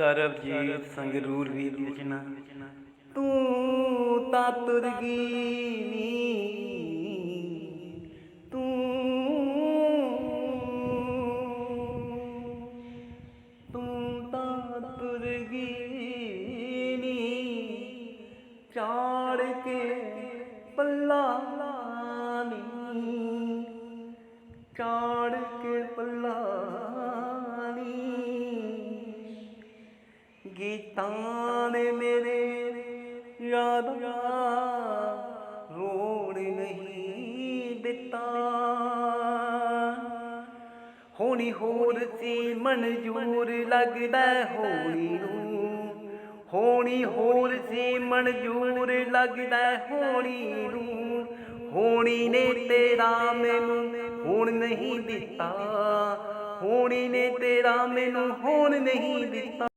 ਸਰਬਜੀਤ ਸੰਗਰੂਰ ਵੀਰ ਰਚਨਾ। ਤੂੰ ਤਾਂ ਤੁਰਗੀ ਨੀ। ਤੂੰ ਤੂੰ ਤਾਂ ਤੁਰਗੀ ਨੀ। ਚਾੜ ਕੇ ਪੱਲਾ ਨੀ। ਚਾੜ ਕੇ ਪੱਲਾ ਗੀਤਾਂ ਨੇ ਮੇਰੇ ਯਾਦਾਂ ਰੋਣ ਨਹੀਂ ਦਿੱਤਾ। ਹੋਣੀ ਹੋਰ ਸੀ ਮਨਜੂਰ ਲੱਗਦਾ ਹੋਣੀ ਨੂੰ। ਹੋਣੀ ਹੋਰ ਸੀ ਮਨਜੂਰ ਲੱਗਦਾ ਹੋਣੀ ਨੂੰ। ਹੋਣੀ ਨੇ ਤੇਰਾ ਮੈਨੂੰ ਹੁਣ ਨਹੀਂ ਦਿੱਤਾ। ਹੋਣੀ ਨੇ ਤੇਰਾ ਮੈਨੂੰ ਹੁਣ ਨਹੀਂ ਦਿੱਤਾ।